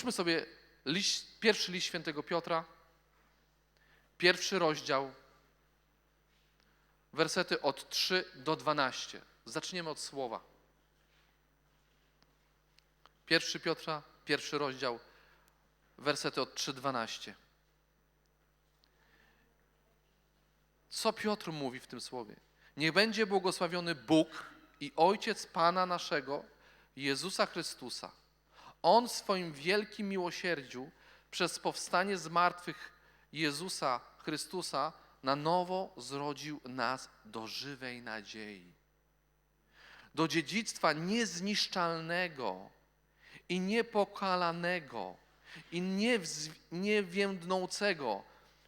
Otwórzmy sobie liść, pierwszy list świętego Piotra, pierwszy rozdział, wersety od 3 do 12. Zaczniemy od słowa. Pierwszy Piotra, pierwszy rozdział, wersety od 3 do 12. Co Piotr mówi w tym słowie? Niech będzie błogosławiony Bóg i Ojciec Pana naszego, Jezusa Chrystusa. On w swoim wielkim miłosierdziu przez powstanie z martwych Jezusa Chrystusa na nowo zrodził nas do żywej nadziei. Do dziedzictwa niezniszczalnego i niepokalanego i niewiędnącego,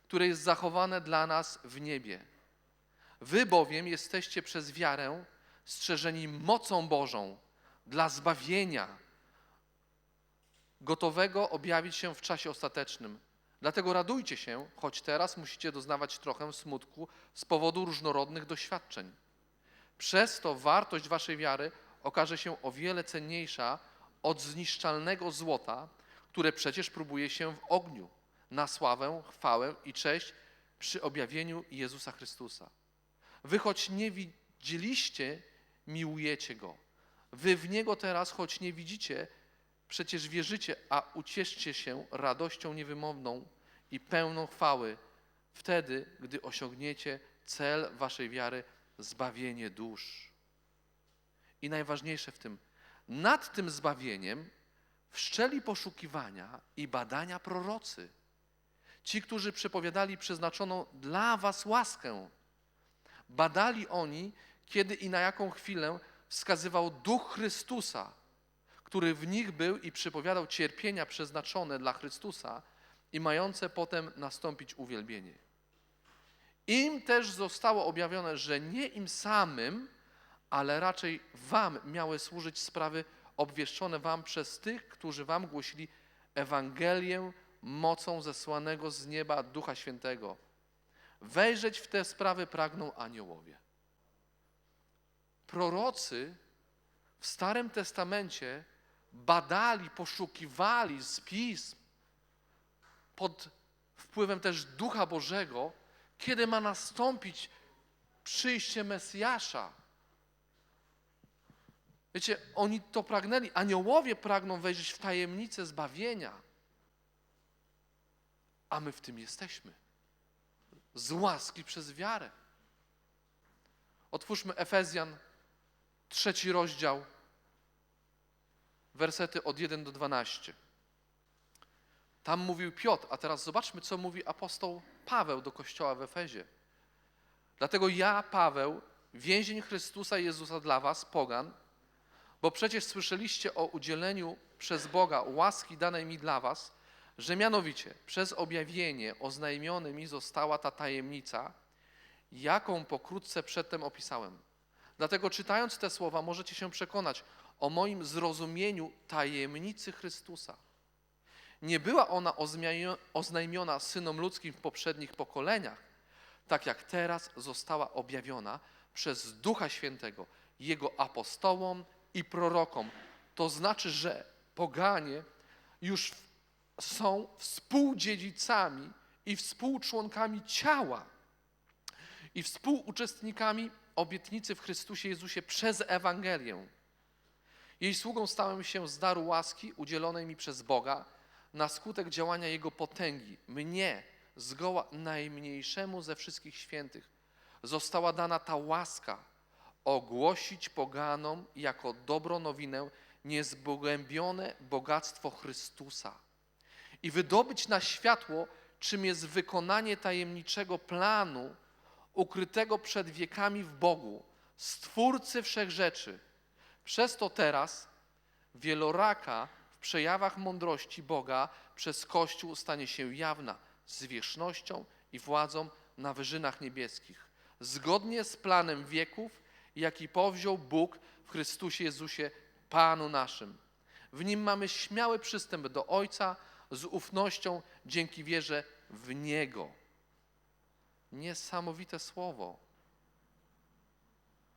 które jest zachowane dla nas w niebie. Wy bowiem jesteście przez wiarę strzeżeni mocą Bożą dla zbawienia, gotowego objawić się w czasie ostatecznym. Dlatego radujcie się, choć teraz musicie doznawać trochę smutku z powodu różnorodnych doświadczeń. Przez to wartość waszej wiary okaże się o wiele cenniejsza od zniszczalnego złota, które przecież próbuje się w ogniu, na sławę, chwałę i cześć przy objawieniu Jezusa Chrystusa. Wy choć nie widzieliście, miłujecie Go. Wy w Niego teraz, choć nie widzicie, przecież wierzycie, a ucieszcie się radością niewymowną i pełną chwały wtedy, gdy osiągniecie cel waszej wiary, zbawienie dusz. I najważniejsze w tym, nad tym zbawieniem wszczeli poszukiwania i badania prorocy. Ci, którzy przepowiadali przeznaczoną dla was łaskę, badali oni, kiedy i na jaką chwilę wskazywał duch Chrystusa, który w nich był i przypowiadał cierpienia przeznaczone dla Chrystusa i mające potem nastąpić uwielbienie. Im też zostało objawione, że nie im samym, ale raczej wam miały służyć sprawy obwieszczone wam przez tych, którzy wam głosili Ewangelię mocą zesłanego z nieba Ducha Świętego. Wejrzeć w te sprawy pragną aniołowie. Prorocy w Starym Testamencie badali, poszukiwali z pism pod wpływem też Ducha Bożego, kiedy ma nastąpić przyjście Mesjasza. Wiecie, oni to pragnęli. Aniołowie pragną wejrzeć w tajemnicę zbawienia, a my w tym jesteśmy. Z łaski przez wiarę. Otwórzmy Efezjan, trzeci rozdział, wersety od 1 do 12. Tam mówił Piotr, a teraz zobaczmy, co mówi apostoł Paweł do kościoła w Efezie. Dlatego ja, Paweł, więzień Chrystusa Jezusa dla was, pogan, bo przecież słyszeliście o udzieleniu przez Boga łaski danej mi dla was, że mianowicie przez objawienie oznajmione mi została ta tajemnica, jaką pokrótce przedtem opisałem. Dlatego czytając te słowa możecie się przekonać o moim zrozumieniu tajemnicy Chrystusa. Nie była ona oznajmiona synom ludzkim w poprzednich pokoleniach, tak jak teraz została objawiona przez Ducha Świętego, Jego apostołom i prorokom. To znaczy, że poganie już są współdziedzicami i współczłonkami ciała i współuczestnikami obietnicy w Chrystusie Jezusie przez Ewangelię. Jej sługą stałem się z daru łaski udzielonej mi przez Boga na skutek działania Jego potęgi. Mnie, zgoła najmniejszemu ze wszystkich świętych, została dana ta łaska ogłosić poganom jako dobrą nowinę niezbogębione bogactwo Chrystusa i wydobyć na światło, czym jest wykonanie tajemniczego planu ukrytego przed wiekami w Bogu, Stwórcy wszechrzeczy. Przez to teraz wieloraka w przejawach mądrości Boga przez Kościół stanie się jawna zwierzchnością i władzą na wyżynach niebieskich, zgodnie z planem wieków, jaki powziął Bóg w Chrystusie Jezusie, Panu naszym. W nim mamy śmiały przystęp do Ojca z ufnością dzięki wierze w Niego. Niesamowite słowo.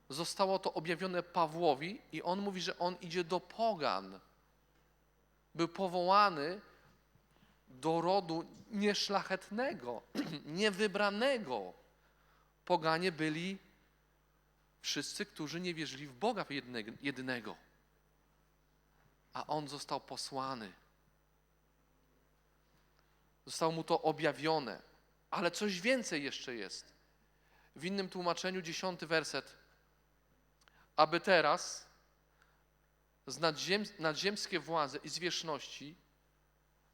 Zostało to objawione Pawłowi i on mówi, że on idzie do pogan. był powołany do rodu nieszlachetnego, niewybranego. Poganie byli wszyscy, którzy nie wierzyli w Boga jednego. A on został posłany. Zostało mu to objawione. Ale coś więcej jeszcze jest. W innym tłumaczeniu, dziesiąty werset. Aby teraz z nadziem, nadziemskie władze i zwierzchności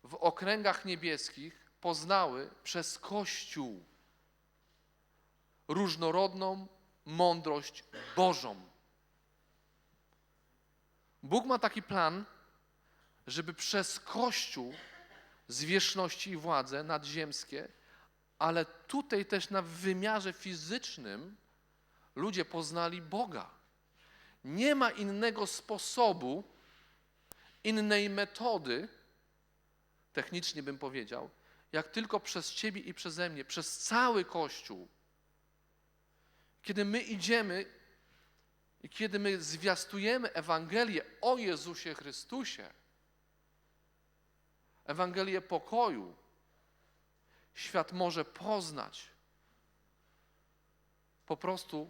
w okręgach niebieskich poznały przez Kościół różnorodną mądrość Bożą. Bóg ma taki plan, żeby przez Kościół zwierzchności i władze nadziemskie, ale tutaj też na wymiarze fizycznym ludzie poznali Boga. Nie ma innego sposobu, innej metody, technicznie bym powiedział, jak tylko przez Ciebie i przeze mnie, przez cały Kościół. Kiedy my idziemy i kiedy my zwiastujemy Ewangelię o Jezusie Chrystusie, Ewangelię pokoju, świat może poznać po prostu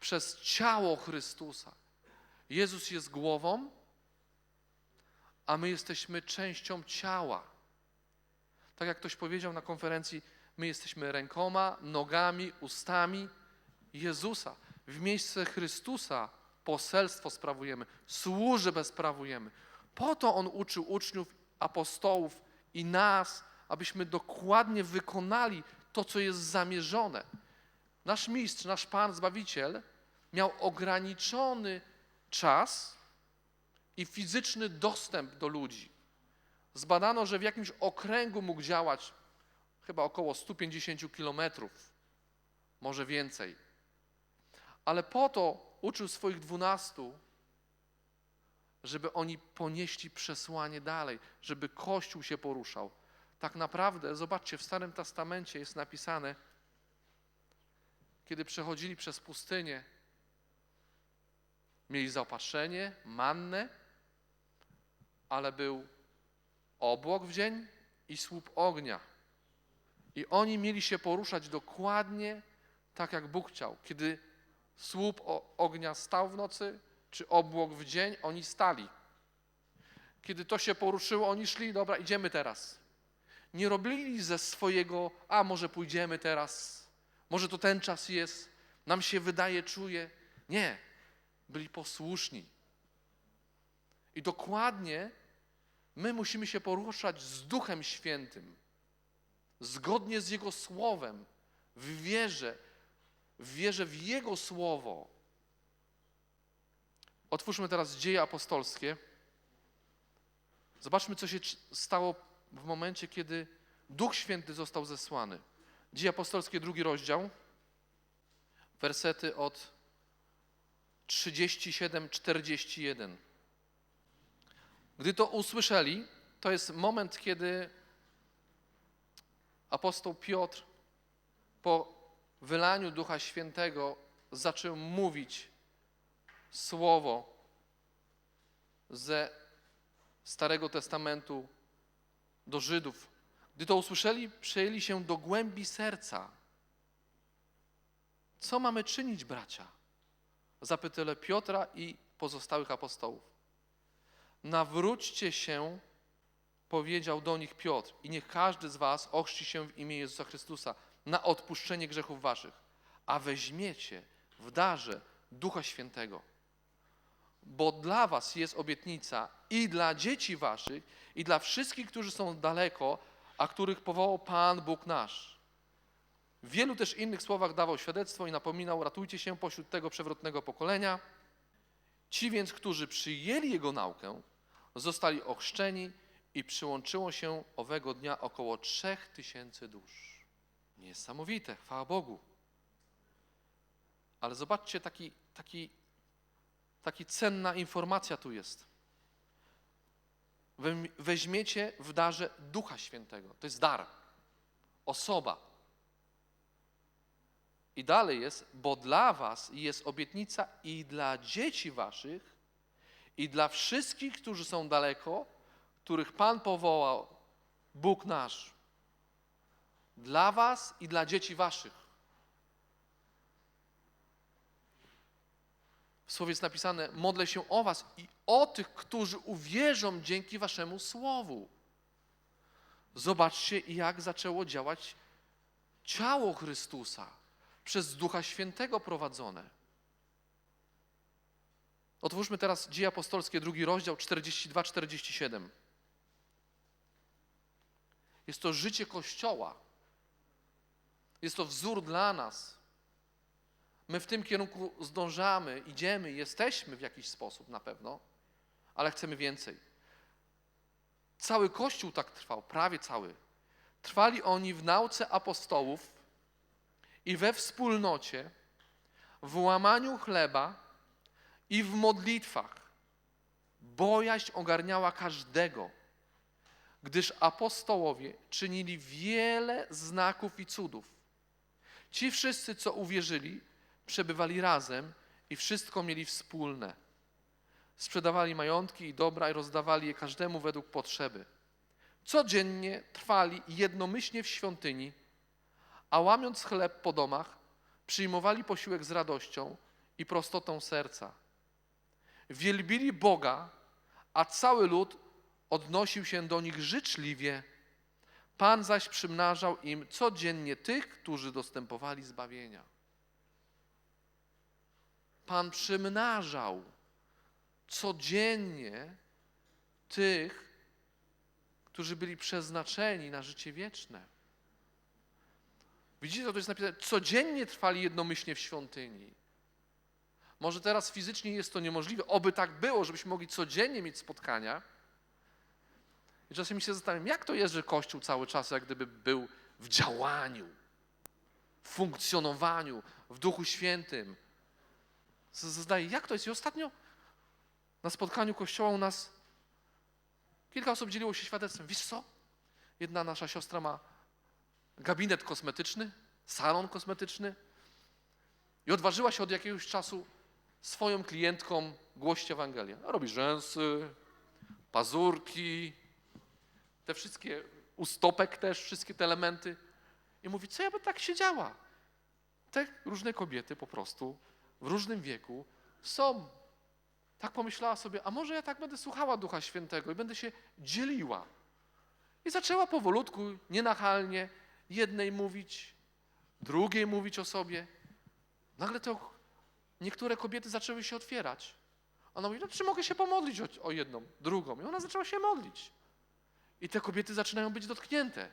przez ciało Chrystusa. Jezus jest głową, a my jesteśmy częścią ciała. Tak jak ktoś powiedział na konferencji, my jesteśmy rękoma, nogami, ustami Jezusa. W miejsce Chrystusa poselstwo sprawujemy, służbę sprawujemy. Po to On uczył uczniów, apostołów i nas, abyśmy dokładnie wykonali to, co jest zamierzone. Nasz mistrz, nasz Pan, Zbawiciel miał ograniczony czas i fizyczny dostęp do ludzi. Zbadano, że w jakimś okręgu mógł działać chyba około 150 kilometrów, może więcej. Ale po to uczył swoich dwunastu, żeby oni ponieśli przesłanie dalej, żeby Kościół się poruszał. Tak naprawdę, zobaczcie, w Starym Testamencie jest napisane, kiedy przechodzili przez pustynię, mieli zaopatrzenie, mannę, ale był obłok w dzień i słup ognia. I oni mieli się poruszać dokładnie tak, jak Bóg chciał. Kiedy słup ognia stał w nocy, czy obłok w dzień, oni stali. Kiedy to się poruszyło, oni szli, dobra, idziemy teraz. Nie robili ze swojego, a może pójdziemy teraz, może to ten czas jest, nam się wydaje, czuje. Nie, byli posłuszni. I dokładnie my musimy się poruszać z Duchem Świętym, zgodnie z Jego Słowem, w wierze, w wierze w Jego Słowo. Otwórzmy teraz dzieje apostolskie. Zobaczmy, co się stało w momencie, kiedy Duch Święty został zesłany. Dzieje apostolskie, drugi rozdział, wersety od 37-41. Gdy to usłyszeli, to jest moment, kiedy apostoł Piotr po wylaniu Ducha Świętego zaczął mówić słowo ze Starego Testamentu do Żydów. Gdy to usłyszeli, przejęli się do głębi serca. Co mamy czynić, bracia? Zapytyle Piotra i pozostałych apostołów. Nawróćcie się, powiedział do nich Piotr, i niech każdy z was ochrzci się w imię Jezusa Chrystusa na odpuszczenie grzechów waszych, a weźmiecie w darze Ducha Świętego. Bo dla was jest obietnica i dla dzieci waszych, i dla wszystkich, którzy są daleko, a których powołał Pan Bóg nasz. W wielu też innych słowach dawał świadectwo i napominał, ratujcie się pośród tego przewrotnego pokolenia. Ci więc, którzy przyjęli Jego naukę, zostali ochrzczeni i przyłączyło się owego dnia około trzech tysięcy dusz. Niesamowite, chwała Bogu. Ale zobaczcie, taki, taki, taki cenna informacja tu jest. Weźmiecie w darze Ducha Świętego. To jest dar, osoba. I dalej jest, bo dla was jest obietnica i dla dzieci waszych, i dla wszystkich, którzy są daleko, których Pan powołał, Bóg nasz, dla was i dla dzieci waszych. W słowie jest napisane: Modlę się o was i o tych, którzy uwierzą dzięki waszemu słowu. Zobaczcie, jak zaczęło działać ciało Chrystusa przez Ducha Świętego prowadzone. Otwórzmy teraz Dzieje Apostolskie, drugi rozdział, 42-47. Jest to życie Kościoła. Jest to wzór dla nas. My w tym kierunku zdążamy, idziemy, jesteśmy w jakiś sposób na pewno, ale chcemy więcej. Cały Kościół tak trwał, prawie cały. Trwali oni w nauce apostołów i we wspólnocie, w łamaniu chleba i w modlitwach. Bojaźń ogarniała każdego, gdyż apostołowie czynili wiele znaków i cudów. Ci wszyscy, co uwierzyli, przebywali razem i wszystko mieli wspólne. Sprzedawali majątki i dobra i rozdawali je każdemu według potrzeby. Codziennie trwali jednomyślnie w świątyni, a łamiąc chleb po domach, przyjmowali posiłek z radością i prostotą serca. Wielbili Boga, a cały lud odnosił się do nich życzliwie. Pan zaś przymnażał im codziennie tych, którzy dostępowali zbawienia. Pan przymnażał codziennie tych, którzy byli przeznaczeni na życie wieczne. Widzicie, to jest napisane, codziennie trwali jednomyślnie w świątyni. Może teraz fizycznie jest to niemożliwe, oby tak było, żebyśmy mogli codziennie mieć spotkania. I czasem się zastanawiam, jak to jest, że Kościół cały czas jak gdyby był w działaniu, w funkcjonowaniu, w Duchu Świętym. Zadaję, jak to jest? I ostatnio na spotkaniu Kościoła u nas kilka osób dzieliło się świadectwem. Wiesz co? Jedna nasza siostra ma gabinet kosmetyczny, salon kosmetyczny i odważyła się od jakiegoś czasu swoją klientkom głosić Ewangelię. Robi rzęsy, pazurki, te wszystkie, ustopek też, wszystkie te elementy. I mówi, co ja by tak siedziała? Te różne kobiety po prostu w różnym wieku są. Tak pomyślała sobie, a może ja tak będę słuchała Ducha Świętego i będę się dzieliła. I zaczęła powolutku, nienachalnie, jednej mówić, drugiej mówić o sobie. Nagle to niektóre kobiety zaczęły się otwierać. Ona mówi, no czy mogę się pomodlić o, o jedną, drugą? I ona zaczęła się modlić. I te kobiety zaczynają być dotknięte.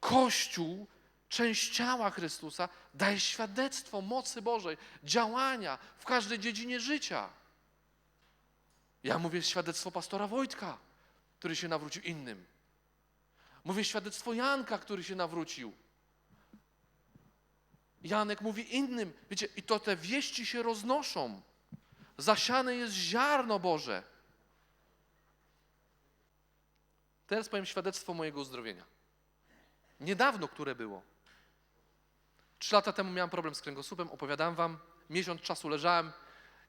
Kościół, część ciała Chrystusa, daje świadectwo mocy Bożej, działania w każdej dziedzinie życia. Ja mówię świadectwo pastora Wojtka, który się nawrócił innym. Mówię świadectwo Janka, który się nawrócił. Janek mówi innym. Wiecie, i to te wieści się roznoszą. Zasiane jest ziarno Boże. Teraz powiem świadectwo mojego uzdrowienia. Niedawno, które było. Trzy lata temu miałem problem z kręgosłupem, opowiadałem wam. Miesiąc czasu leżałem,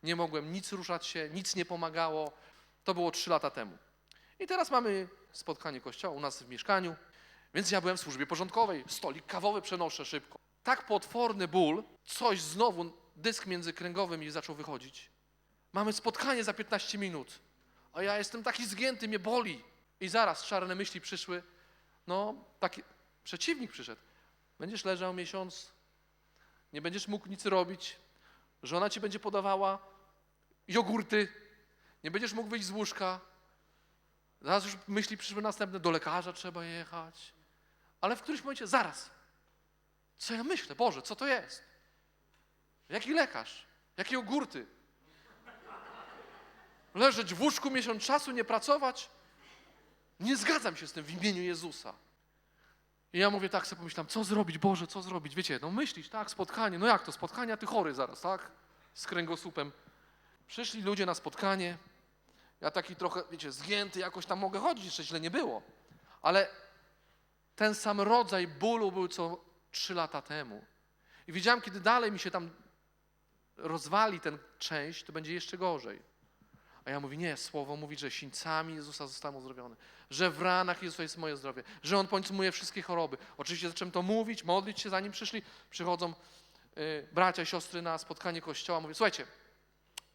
nie mogłem nic ruszać się, nic nie pomagało. To było trzy lata temu. I teraz mamy spotkanie kościoła u nas w mieszkaniu, więc ja byłem w służbie porządkowej. Stolik kawowy przenoszę szybko. Tak potworny ból, coś znowu, dysk międzykręgowy mi zaczął wychodzić. Mamy spotkanie za 15 minut, a ja jestem taki zgięty, mnie boli. I zaraz czarne myśli przyszły. No, taki przeciwnik przyszedł. Będziesz leżał miesiąc, nie będziesz mógł nic robić, żona ci będzie podawała jogurty, nie będziesz mógł wyjść z łóżka. Zaraz już myśli przyszły następne, do lekarza trzeba jechać. Ale w którymś momencie, zaraz, co ja myślę? Boże, co to jest? Jaki lekarz? Jakie jogurty? Leżeć w łóżku miesiąc czasu, nie pracować? Nie zgadzam się z tym w imieniu Jezusa. I ja mówię tak, sobie pomyślam, co zrobić, Boże, co zrobić? Wiecie, no myślisz, tak, spotkanie, no jak to, spotkanie, a ty chory zaraz, tak? Z kręgosłupem. Przyszli ludzie na spotkanie, ja taki trochę, wiecie, zgięty, jakoś tam mogę chodzić, jeszcze źle nie było. Ale ten sam rodzaj bólu był co trzy lata temu. I wiedziałem, kiedy dalej mi się tam rozwali ten część, to będzie jeszcze gorzej. A ja mówię, nie, słowo mówi, że sińcami Jezusa zostałem uzdrowiony, że w ranach Jezusa jest moje zdrowie, że On poniesmuje wszystkie choroby. Oczywiście zacząłem to mówić, modlić się, zanim przyszli, przychodzą y, bracia, siostry na spotkanie kościoła, mówię, słuchajcie,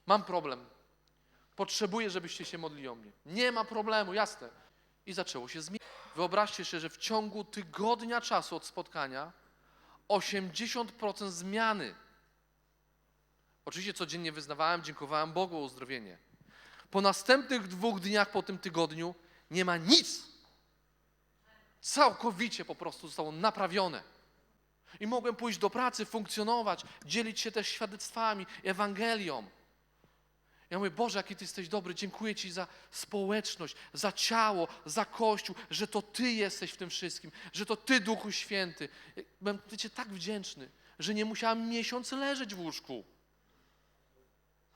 mam problem, potrzebuję, żebyście się modlili o mnie. Nie ma problemu, jasne. I zaczęło się zmieniać. Wyobraźcie sobie, że w ciągu tygodnia czasu od spotkania 80% zmiany. Oczywiście codziennie wyznawałem, dziękowałem Bogu o uzdrowienie. Po następnych dwóch dniach po tym tygodniu nie ma nic. Całkowicie po prostu zostało naprawione. I mogłem pójść do pracy, funkcjonować, dzielić się też świadectwami, Ewangelią. Ja mówię, Boże, jaki Ty jesteś dobry, dziękuję Ci za społeczność, za ciało, za Kościół, że to Ty jesteś w tym wszystkim, że to Ty, Duchu Święty. Byłem, wiecie, tak wdzięczny, że nie musiałem miesiąc leżeć w łóżku.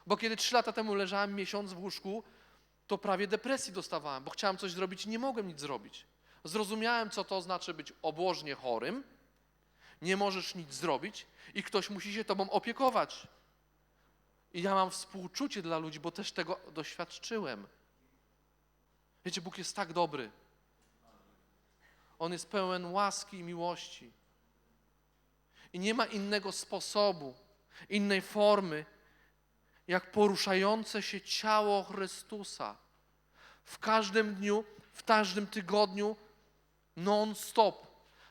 Bo kiedy trzy lata temu leżałem miesiąc w łóżku, to prawie depresji dostawałem, bo chciałem coś zrobić i nie mogłem nic zrobić. Zrozumiałem, co to znaczy być obłożnie chorym, nie możesz nic zrobić i ktoś musi się tobą opiekować. I ja mam współczucie dla ludzi, bo też tego doświadczyłem. Wiecie, Bóg jest tak dobry. On jest pełen łaski i miłości. I nie ma innego sposobu, innej formy, jak poruszające się ciało Chrystusa. W każdym dniu, w każdym tygodniu, non-stop.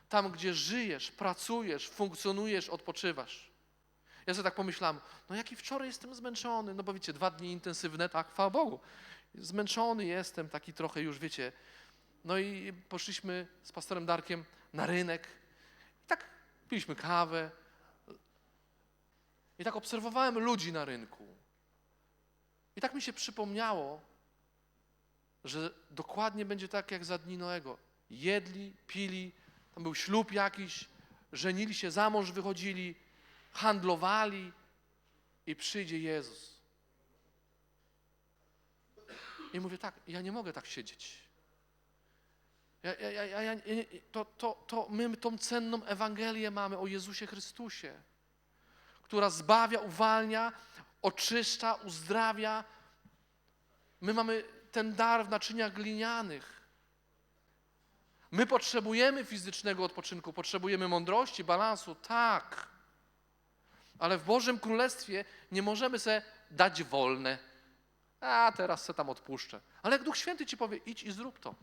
Tam, gdzie żyjesz, pracujesz, funkcjonujesz, odpoczywasz. Ja sobie tak pomyślałem, no jaki wczoraj jestem zmęczony, no bo wiecie, dwa dni intensywne, tak, chwała Bogu. Zmęczony jestem, taki trochę już, wiecie. No i poszliśmy z pastorem Darkiem na rynek. I tak piliśmy kawę. I tak obserwowałem ludzi na rynku. I tak mi się przypomniało, że dokładnie będzie tak jak za dni Noego. Jedli, pili, tam był ślub jakiś, żenili się, za mąż wychodzili, handlowali i przyjdzie Jezus. I mówię tak, ja nie mogę tak siedzieć. Ja, ja, ja, ja, to, to, to my tą cenną Ewangelię mamy o Jezusie Chrystusie, która zbawia, uwalnia, oczyszcza, uzdrawia. My mamy ten dar w naczyniach glinianych. My potrzebujemy fizycznego odpoczynku, potrzebujemy mądrości, balansu, tak. Ale w Bożym Królestwie nie możemy sobie dać wolne. A teraz se tam odpuszczę. Ale jak Duch Święty ci powie, idź i zrób to.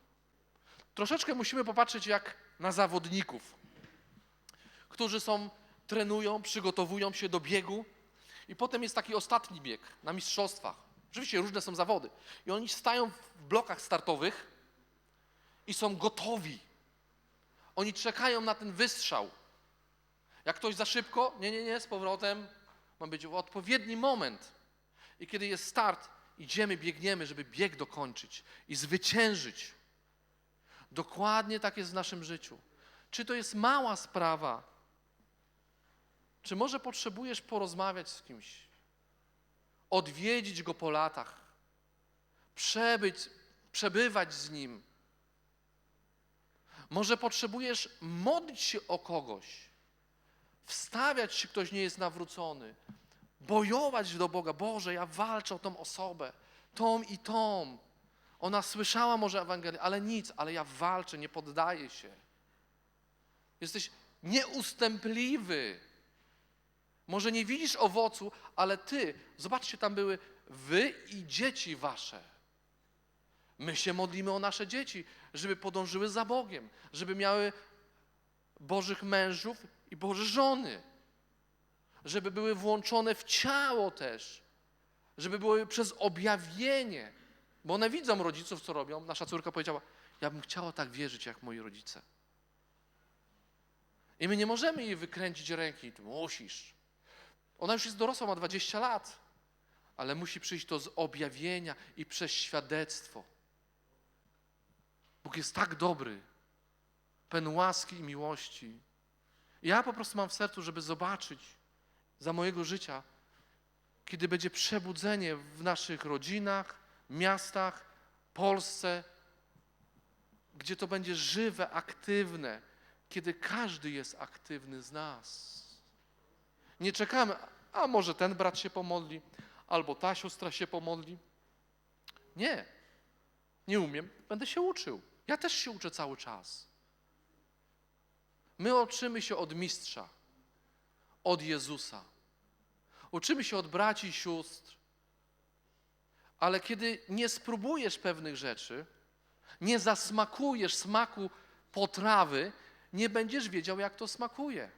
Troszeczkę musimy popatrzeć jak na zawodników, którzy są, trenują, przygotowują się do biegu i potem jest taki ostatni bieg na mistrzostwach. Oczywiście różne są zawody. I oni stają w blokach startowych i są gotowi. Oni czekają na ten wystrzał. Jak ktoś za szybko, nie, nie, nie, z powrotem, ma być odpowiedni moment. I kiedy jest start, idziemy, biegniemy, żeby bieg dokończyć i zwyciężyć. Dokładnie tak jest w naszym życiu. Czy to jest mała sprawa? Czy może potrzebujesz porozmawiać z kimś? Odwiedzić go po latach? Przebyć, przebywać z nim? Może potrzebujesz modlić się o kogoś? Wstawiać się, ktoś nie jest nawrócony? Bojować do Boga. Boże, ja walczę o tą osobę, tą i tą. Ona słyszała może Ewangelię, ale nic, ale ja walczę, nie poddaję się. Jesteś nieustępliwy. Może nie widzisz owocu, ale ty, zobaczcie, tam były wy i dzieci wasze. My się modlimy o nasze dzieci, żeby podążyły za Bogiem, żeby miały Bożych mężów i Boże żony, żeby były włączone w ciało też, żeby były przez objawienie, bo one widzą rodziców, co robią. Nasza córka powiedziała, ja bym chciała tak wierzyć jak moi rodzice. I my nie możemy jej wykręcić ręki, ty musisz. Ona już jest dorosła, ma 20 lat, ale musi przyjść to z objawienia i przez świadectwo. Bóg jest tak dobry, pełen łaski i miłości. Ja po prostu mam w sercu, żeby zobaczyć za mojego życia, kiedy będzie przebudzenie w naszych rodzinach, miastach, Polsce, gdzie to będzie żywe, aktywne, kiedy każdy jest aktywny z nas. Nie czekamy, a może ten brat się pomodli, albo ta siostra się pomodli. Nie. Nie umiem, będę się uczył. Ja też się uczę cały czas. My uczymy się od mistrza, od Jezusa. Uczymy się od braci i sióstr. Ale kiedy nie spróbujesz pewnych rzeczy, nie zasmakujesz smaku potrawy, nie będziesz wiedział, jak to smakuje.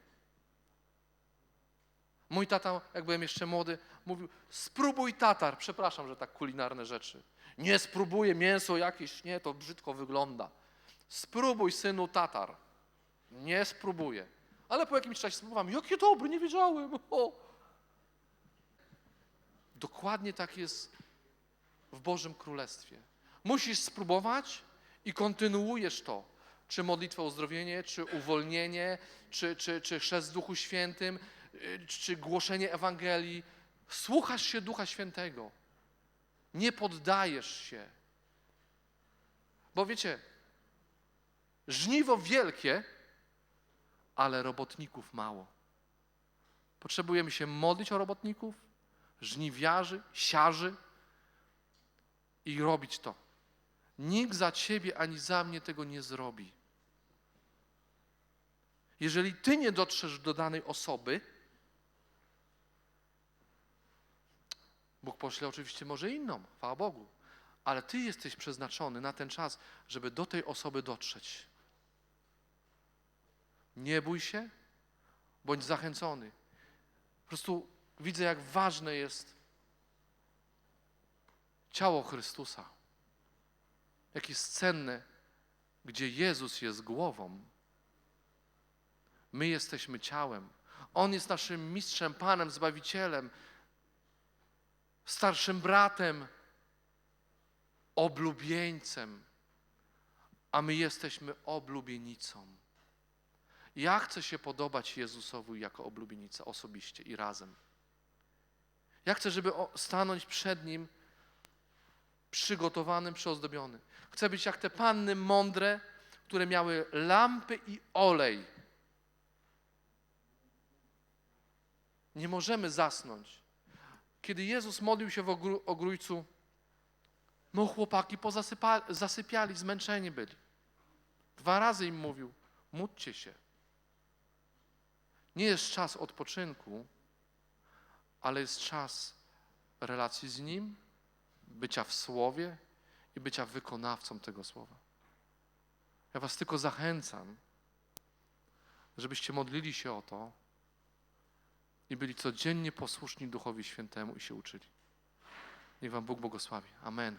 Mój tata, jak byłem jeszcze młody, mówił: spróbuj tatar. Przepraszam, że tak kulinarne rzeczy. Nie spróbuję mięso jakieś, nie, to brzydko wygląda. Spróbuj, synu, tatar. Nie spróbuję. Ale po jakimś czasie spróbowałem. Jakie dobre, nie wiedziałem. O. Dokładnie tak jest w Bożym Królestwie. Musisz spróbować i kontynuujesz to. Czy modlitwę o uzdrowienie, czy uwolnienie, czy, czy, czy chrzest w Duchu Świętym, czy głoszenie Ewangelii. Słuchasz się Ducha Świętego. Nie poddajesz się. Bo wiecie, żniwo wielkie, ale robotników mało. Potrzebujemy się modlić o robotników, żniwiarzy, siarzy i robić to. Nikt za ciebie ani za mnie tego nie zrobi. Jeżeli ty nie dotrzesz do danej osoby, Bóg pośle oczywiście może inną, chwała Bogu, ale ty jesteś przeznaczony na ten czas, żeby do tej osoby dotrzeć. Nie bój się, bądź zachęcony. Po prostu widzę, jak ważne jest ciało Chrystusa. Jak jest cenne, gdzie Jezus jest głową. My jesteśmy ciałem. On jest naszym mistrzem, Panem, Zbawicielem, starszym bratem, oblubieńcem, a my jesteśmy oblubienicą. Ja chcę się podobać Jezusowi jako oblubienica osobiście i razem. Ja chcę, żeby stanąć przed Nim przygotowanym, przyozdobiony. Chcę być jak te panny mądre, które miały lampy i olej. Nie możemy zasnąć. Kiedy Jezus modlił się w ogru- ogrójcu, no chłopaki zasypiali, zmęczeni byli. Dwa razy im mówił, módlcie się. Nie jest czas odpoczynku, ale jest czas relacji z Nim, bycia w Słowie i bycia wykonawcą tego Słowa. Ja Was tylko zachęcam, żebyście modlili się o to i byli codziennie posłuszni Duchowi Świętemu i się uczyli. Niech Wam Bóg błogosławi. Amen.